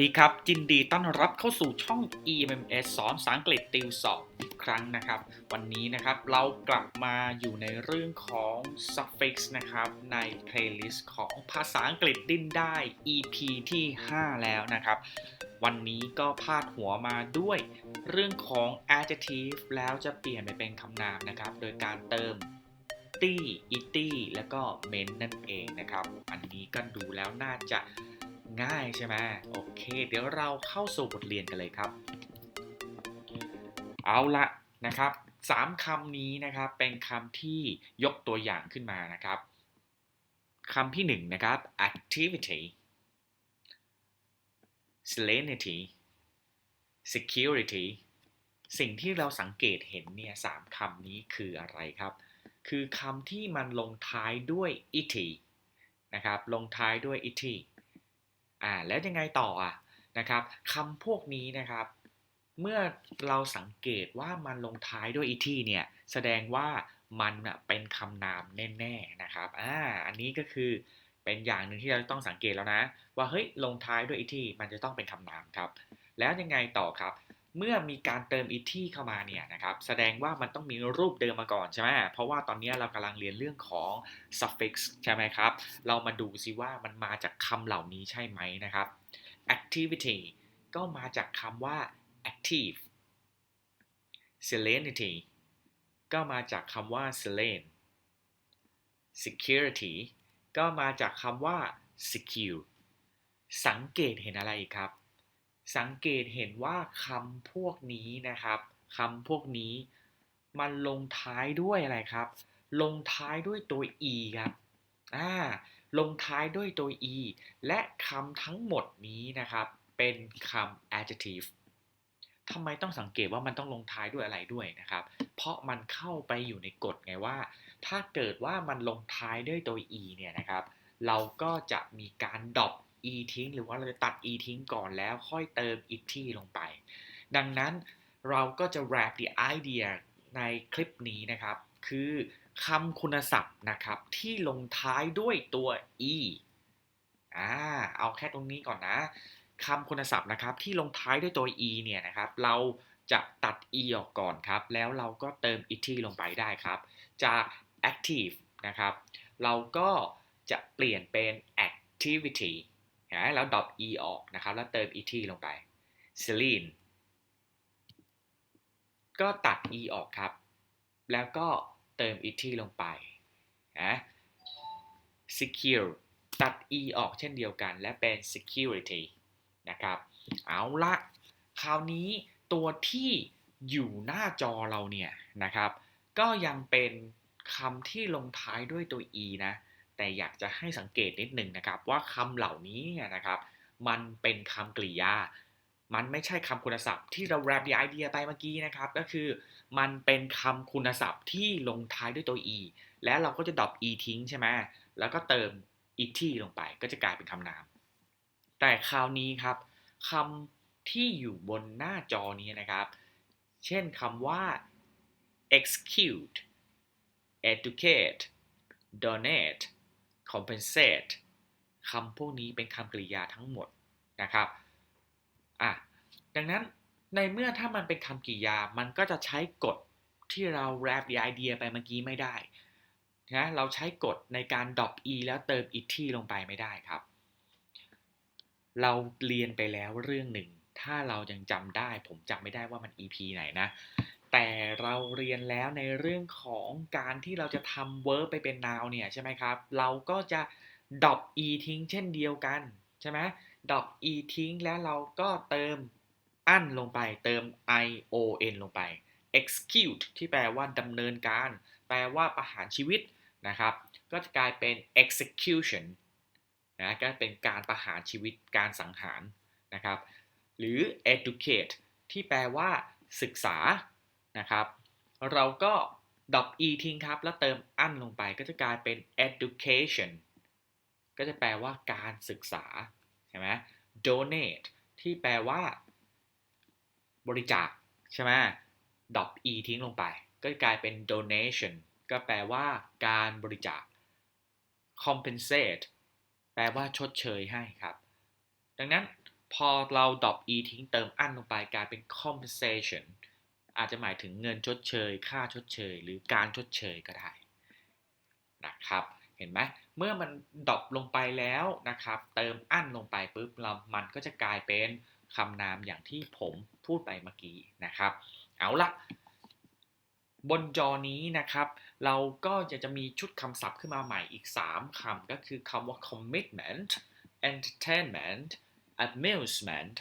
สวัสดีครับยินดีต้อนรับเข้าสู่ช่อง EMMS สอนภาษาอังกฤษติวสอบอีกครั้งนะครับ วันนี้นะครับเรากลับมาอยู่ในเรื่องของ suffix นะครับ ใน playlist ของภาษาอังกฤษดิ้นได้ EP ที่ 5 แล้วนะครับ วันนี้ก็พาดหัวมาด้วย เรื่องของ adjective แล้วจะเปลี่ยนไปเป็นคำนามนะครับ โดยการเติมตี้อิตี้แล้วก็เมนนั่นเองนะครับ อันนี้ก็ดูแล้วน่าจะ ง่ายใช่ไหมโอเค เดี๋ยวเราเข้าสู่บทเรียนกันเลยครับ เอาละนะครับสามคำนี้นะครับเป็นคำที่ยกตัวอย่างขึ้นมานะครับคำที่หนึ่งนะครับ activity salinity security สิ่งที่เราสังเกตเห็นเนี่ยสามคำนี้คืออะไรครับ คือคำที่มันลงท้ายด้วย ity นะครับ ลงท้ายด้วย ity อ่าแล้วยังไงต่ออะนะครับคำพวกนี้นะครับ เมื่อเราสังเกตว่ามันลงท้ายด้วยอีที่เนี่ยแสดงว่ามันเป็นคำนามแน่ๆนะครับอ่าอันนี้ก็คือเป็นอย่างหนึ่งที่เราต้องสังเกตแล้วนะ ว่าเฮ้ยลงท้ายด้วยอีที่มันจะต้องเป็นคำนามครับ แล้วยังไงต่อครับ เมื่อมีการเติม ity เข้ามาเนี่ยนะครับแสดงว่ามันต้องมีรูปเดิมมาก่อนใช่ไหมเพราะว่าตอนนี้เรากำลังเรียนเรื่องของ suffix ใช่ไหมครับ เรามาดูซิว่ามันมาจากคำเหล่านี้ใช่ไหมนะครับ activity ก็มาจากคำว่า active salinity ก็มาจากคำว่า saline security ก็มาจากคำว่า secure สังเกตเห็นอะไรครับ สังเกตเห็นว่าคำพวกนี้นะครับคำพวกนี้มันลงท้ายด้วยอะไรครับ ลงท้ายด้วยตัว e ครับอ่าลงท้ายด้วยตัว e และคำทั้งหมดนี้นะครับ เป็นคำ adjective ทำไมต้องสังเกตว่ามันต้องลงท้ายด้วยอะไรด้วยนะครับ เพราะมันเข้าไปอยู่ในกฎไงว่า ถ้าเกิดว่ามันลงท้ายด้วยตัว e เนี่ยนะครับ เราก็จะมีการดรอป e ทิ้ง หรือว่าเราจะตัด e ทิ้งก่อนแล้วค่อยเติม it ลงไป ดังนั้นเราก็จะ wrap the idea ในคลิปนี้นะครับ คือคำคุณศัพท์นะครับ ที่ลงท้ายด้วยตัว e อ่าเอาแค่ตรงนี้ก่อนนะคำคุณศัพท์นะครับที่ลงท้ายด้วยตัว e เนี่ยนะครับ เราจะตัด e ออกก่อนครับ แล้วเราก็เติม it ลงไปได้ครับ จาก active นะครับ เราก็จะเปลี่ยนเป็น activity นะแล้วดรอป e ออกนะครับ แล้วเติม et ลงไป saline ก็ตัด e ออกครับ แล้วก็เติม et ลงไปนะ secure ตัด e ออกเช่นเดียวกัน และเป็น security นะครับ เอาละคราวนี้ตัวที่อยู่หน้าจอเราเนี่ยนะครับ ก็ยังเป็นคำที่ลงท้ายด้วยตัว e นะ แต่อยากจะให้สังเกตนิดหนึ่งนะครับ ว่าคำเหล่านี้นะครับ มันเป็นคำกริยา มันไม่ใช่คำคุณศัพท์ที่เรา wrap the idea ไปเมื่อกี้นะครับ ก็คือมันเป็นคำคุณศัพท์ที่ลงท้ายด้วยตัว e แล้วเราก็จะดรอป e ทิ้งใช่ไหมแล้วก็เติม it ลงไปก็จะกลายเป็นคำนาม แต่คราวนี้ครับคำที่อยู่บนหน้าจอนี้นะครับ เช่นคำว่า execute educate donate compensate คำพวกนี้เป็นคำกริยาทั้งหมดนะครับอะดังนั้นในเมื่อถ้ามันเป็นคำกริยา มันก็จะใช้กฎที่เรา wrap the idea ไปเมื่อกี้ไม่ได้นะเราใช้กฎในการ drop e แล้วเติม it ลงไปไม่ได้ครับ เราเรียนไปแล้วเรื่องหนึ่ง ถ้าเรายังจำได้ ผมจำไม่ได้ว่ามัน EP ไหนนะ แต่เราเรียนแล้วในเรื่องของการที่เราจะทำ verb ไปเป็น noun เนี่ยใช่ไหมครับ เราก็จะ drop e ทิ้งเช่นเดียวกันใช่ไหม drop e ทิ้งแล้วเราก็เติมอันลงไปเติม i o n ลงไป execute ที่แปลว่าดำเนินการ แปลว่าประหารชีวิตนะครับ ก็จะกลายเป็น execution นะก็เป็นการประหารชีวิตการสังหารนะครับ หรือ educate ที่แปลว่าศึกษา นะครับ เราก็ดอป e ทิ้งครับ แล้วเติมอั้นลงไปก็จะกลายเป็น education ก็จะแปลว่าการศึกษาใช่ไหม donate ที่แปลว่า บริจาคใช่ไหมดอป e ทิ้งลงไป ก็กลายเป็น donation ก็แปลว่าการบริจาค compensate แปลว่าชดเชยให้ครับ ดังนั้นพอเราดอป e ทิ้งเติมอั้นลงไปกลายเป็น compensation อาจจะหมายถึงเงินชดเชย ค่าชดเชย หรือการชดเชยก็ได้นะครับ เห็นไหมเมื่อมันดรอปลงไปแล้วนะครับ เติมอั้นลงไปปุ๊บเรามันก็จะกลายเป็นคำนามอย่างที่ผมพูดไปเมื่อกี้นะครับ เอาละบนจอนี้นะครับ เราก็จะจะมีชุดคำศัพท์ขึ้นมาใหม่อีก 3คำก็คือคำว่า commitment entertainment amusement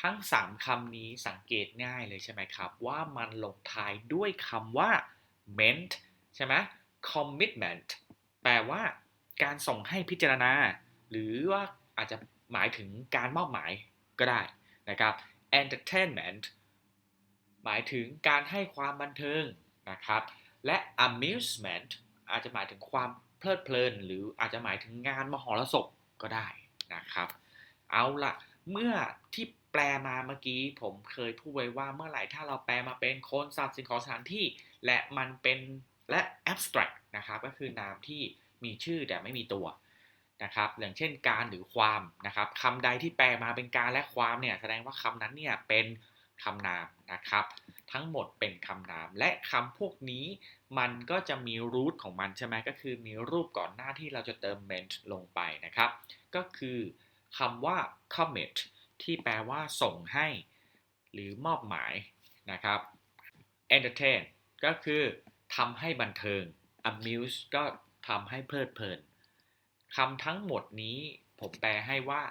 ทั้ง 3คำนี้สังเกตง่ายเลยใช่ไหมครับ ว่ามันลงท้ายด้วยคำว่า meant ใช่ไหม commitment แปลว่าการส่งให้พิจารณา หรือว่าอาจจะหมายถึงการมอบหมายก็ได้นะครับ entertainment หมายถึงการให้ความบันเทิงนะครับ และ amusement อาจจะหมายถึงความเพลิดเพลิน หรืออาจจะหมายถึงงานมหรสพก็ได้นะครับ เอาละเมื่อที่ แปลมาเมื่อกี้ผมเคยพูดไว้ว่าเมื่อไหร่ถ้าเราแปลมาเป็นคนสัตว์สิ่งของสถานที่ และมันเป็นและ abstract นะครับก็คือนามที่มีชื่อแต่ไม่มีตัวนะครับอย่างเช่นการหรือความนะครับคำใดที่แปลมาเป็นการและความเนี่ยแสดงว่าคำนั้นเนี่ยเป็นคำนามนะครับ ทั้งหมดเป็นคำนามและคำพวกนี้มันก็จะมีรูทของมันใช่ไหมก็คือมีรูปก่อนหน้าที่เราจะเติม ment ลงไปนะครับ ก็คือคำว่า commit ที่แปลว่าส่งให้ หรือมอบหมายนะครับ entertain ก็คือทำให้บันเทิง amuse ก็ทำให้เพลิดเพลินคำทั้งหมดนี้ผมแปลให้ว่า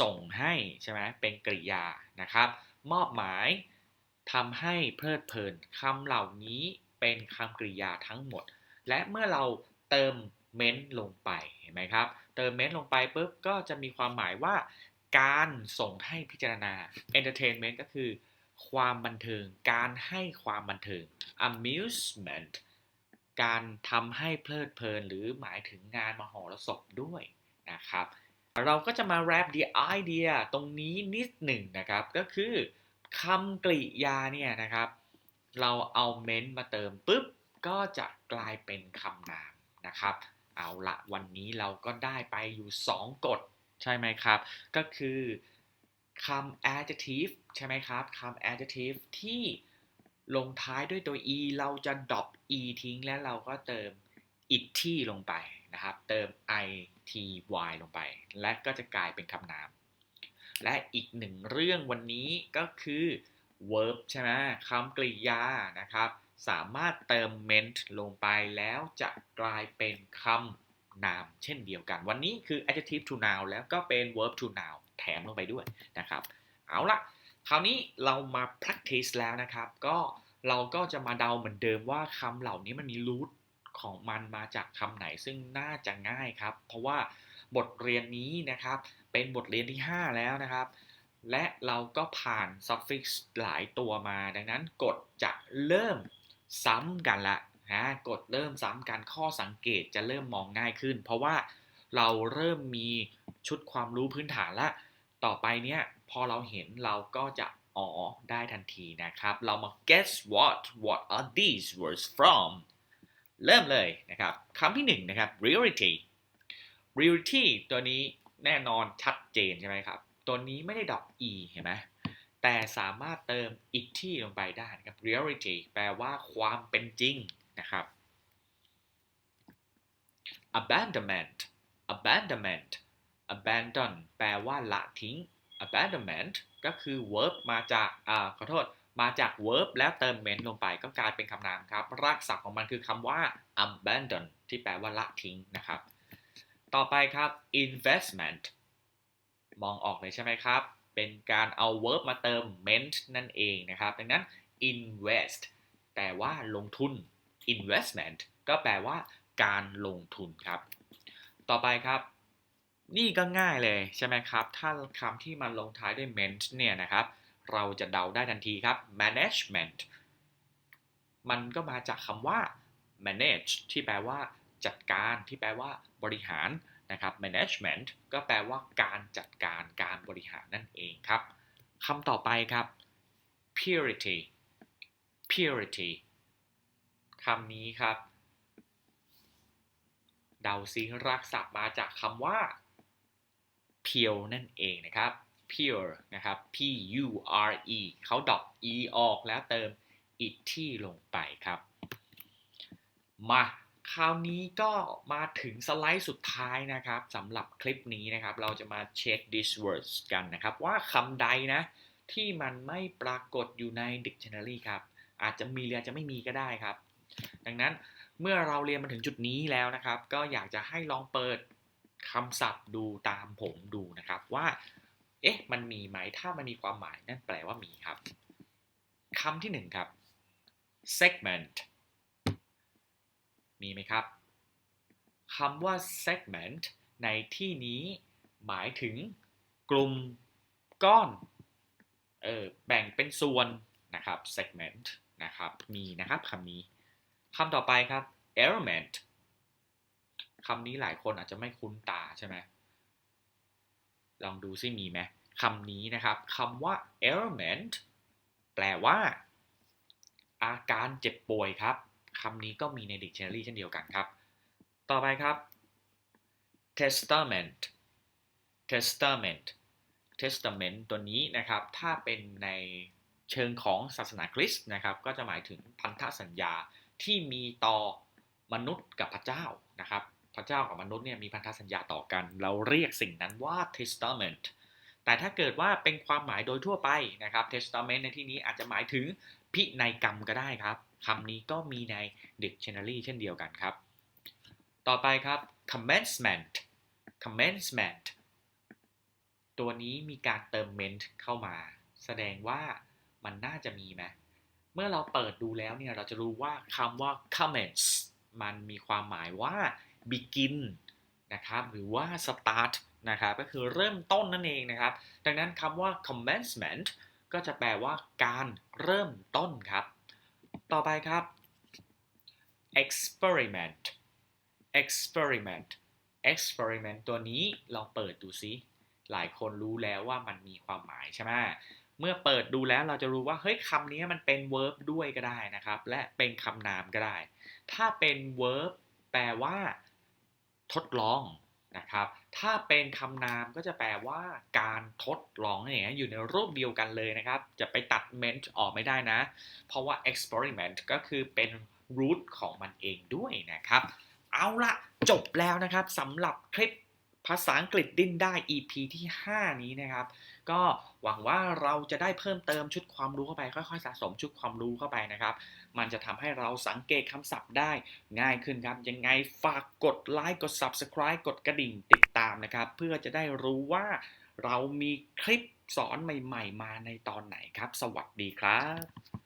ส่งให้ใช่ไหมเป็นกริยานะครับ มอบหมายทำให้เพลิดเพลินคำเหล่านี้เป็นคำกริยาทั้งหมด และเมื่อเราเติมเม้นลงไปเห็นไหมครับ เติมเม้นลงไปปุ๊บก็จะมีความหมายว่า การส่งให้พิจารณา entertainment ก็คือ ความบันเทิง การให้ความบันเทิง amusement การทำให้เพลิดเพลิน หรือหมายถึงงานมหรสพด้วยนะครับ เราก็จะมา wrap the idea ตรงนี้นิดหนึ่งนะครับ ก็คือคำกริยาเนี่ยนะครับ เราเอาเม้นมาเติมปุ๊บ ก็จะกลายเป็นคำนามนะครับ เอาละวันนี้เราก็ได้ไปอยู่ 2 กฎ ใช่ไหมครับ ก็คือคำ adjective ใช่ไหมครับคำ adjective ที่ลงท้ายด้วยตัว e เราจะดรอป e ทิ้งแล้วเราก็เติม it ที่ลงไปนะครับ เติม i t y ลงไป และก็จะกลายเป็นคำนาม และอีกหนึ่งเรื่องวันนี้ก็คือ verb ใช่ไหมคำกริยานะครับ สามารถเติม ment ลงไปแล้วจะกลายเป็นคำ นามเช่นเดียวกัน วันนี้คือ adjective to noun แล้วก็เป็น verb to noun แถมลงไปด้วยนะครับ เอาละคราวนี้เรามา practice แล้วนะครับ ก็เราก็จะมาเดาเหมือนเดิมว่าคำเหล่านี้มันมี root ของมันมาจากคำไหนซึ่งน่าจะง่ายครับ เพราะว่าบทเรียนนี้นะครับ เป็นบทเรียนที่ 5 แล้วนะครับ และเราก็ผ่าน suffix หลายตัวมา ดังนั้นกฎจะเริ่มซ้ำกันละ นะกฎเริ่มซ้ำกันข้อสังเกตจะเริ่มมองง่ายขึ้น เพราะว่าเราเริ่มมีชุดความรู้พื้นฐานละ ต่อไปเนี้ยพอเราเห็นเราก็จะอ๋อได้ทันทีนะครับ เรามา guess what what are these words from เริ่มเลยนะครับคำที่หนึ่งนะครับ reality reality ตัวนี้แน่นอนชัดเจนใช่ไหมครับ ตัวนี้ไม่ได้ดอก e เห็นไหมแต่สามารถเติม it ที่ลงไปได้นะครับ reality แปลว่าความเป็นจริง นะครับ abandonment abandonment abandon แปลว่าละทิ้ง abandonment ก็คือ verb มาจากอ่าขอโทษ มาจาก verb แล้วเติม ment ลงไปก็กลายเป็นคำนามครับ รากศัพท์ของมันคือคำว่า abandon ที่แปลว่าละทิ้งนะครับ ต่อไปครับ investment มองออกเลยใช่ไหมครับ เป็นการเอา verb มาเติม ment นั่นเองนะครับ ดังนั้น invest แปลว่าลงทุน investment ก็แปลว่าการลงทุนครับ ต่อไปครับ นี่ก็ง่ายเลยใช่ไหมครับ ถ้าคำที่มันลงท้ายด้วย ment เนี่ยนะครับ เราจะเดาได้ทันทีครับ management มันก็มาจากคำว่า manage ที่แปลว่าจัดการที่แปลว่าบริหารนะครับ management ก็แปลว่าการจัดการการบริหารนั่นเองครับคำต่อไปครับ purity purity คำนี้ครับ เดาซิรากศัพท์มาจากคำว่าเพียวนั่นเองนะครับ pure นะครับ p u r e เขาดรอป e ออกแล้วเติม it ที่ลงไปครับ มาคราวนี้ก็มาถึงสไลด์สุดท้ายนะครับสำหรับคลิปนี้นะครับ เราจะมาเช็ค these words กันนะครับ ว่าคำใดนะ ที่มันไม่ปรากฏอยู่ใน dictionary ครับ อาจจะมีหรืออาจจะไม่มีก็ได้ครับ ดังนั้นเมื่อเราเรียนมาถึงจุดนี้แล้วนะครับ ก็อยากจะให้ลองเปิดคำศัพท์ดูตามผมดูนะครับว่า เอ๊ะ มันมีไหม ถ้ามันมีความหมายนั่นแปลว่ามีครับคำที่หนึ่งครับ segment มีไหมครับคำว่า segment ในที่นี้หมายถึงกลุ่มก้อน เออแบ่งเป็นส่วนนะครับ segment นะครับ มีนะครับคำนี้ คำต่อไปครับ element คำนี้หลายคนอาจจะไม่คุ้นตาใช่ไหมลองดูซิมีไหมคำนี้นะครับคำว่า ailment แปลว่า อาการเจ็บป่วยครับคำนี้ก็มีใน dictionary เช่นเดียวกันครับ ต่อไปครับ testament testament testament ตัวนี้นะครับ ถ้าเป็นในเชิงของศาสนาคริสต์นะครับ ก็จะหมายถึงพันธสัญญา ที่มีต่อมนุษย์กับพระเจ้านะครับพระเจ้ากับมนุษย์เนี่ยมีพันธสัญญาต่อกัน เราเรียกสิ่งนั้นว่า testament แต่ถ้าเกิดว่าเป็นความหมายโดยทั่วไปนะครับ testament ในที่นี้อาจจะหมายถึงพินัยกรรมก็ได้ครับคำนี้ก็มีใน dictionary เช่นเดียวกันครับ ต่อไปครับ commencement commencement ตัวนี้มีการเติม ment เข้ามา แสดงว่ามันน่าจะมีไหม เมื่อเราเปิดดูแล้วเนี่ยเราจะรู้ว่าคำว่า commence มันมีความหมายว่า begin นะครับหรือว่า start นะครับก็คือเริ่มต้นนั่นเองนะครับ ดังนั้นคำว่า commencement ก็จะแปลว่าการเริ่มต้นครับ ต่อไปครับ experiment experiment experiment ตัวนี้ลองเปิดดูซิ หลายคนรู้แล้วว่ามันมีความหมายใช่ไหมเมื่อเปิดดูแล้วเราจะรู้ว่าเฮ้ยคำนี้มันเป็น verb ด้วยก็ได้นะครับ และเป็นคำนามก็ได้ ถ้าเป็น verb แปลว่า ทดลองนะครับ ถ้าเป็นคำนามก็จะแปลว่าการทดลองนั่นเองอยู่ในรูปเดียวกันเลยนะครับ จะไปตัด ment ออกไม่ได้นะ เพราะว่า experiment ก็คือเป็น root ของมันเองด้วยนะครับ เอาละจบแล้วนะครับสำหรับคลิป ภาษาอังกฤษดิ้นได้ EP ที่ 5 นี้นะครับ ก็หวังว่าเราจะได้เพิ่มเติมชุดความรู้เข้าไป ค่อยๆ สะสมชุดความรู้เข้าไปนะครับ มันจะทำให้เราสังเกตคำศัพท์ได้ง่ายขึ้นครับ ยังไงฝากกดไลค์กด Subscribe กดกระดิ่งติดตามนะครับ เพื่อจะได้รู้ว่าเรามีคลิปสอนใหม่ ๆ มาในตอนไหนครับ สวัสดีครับ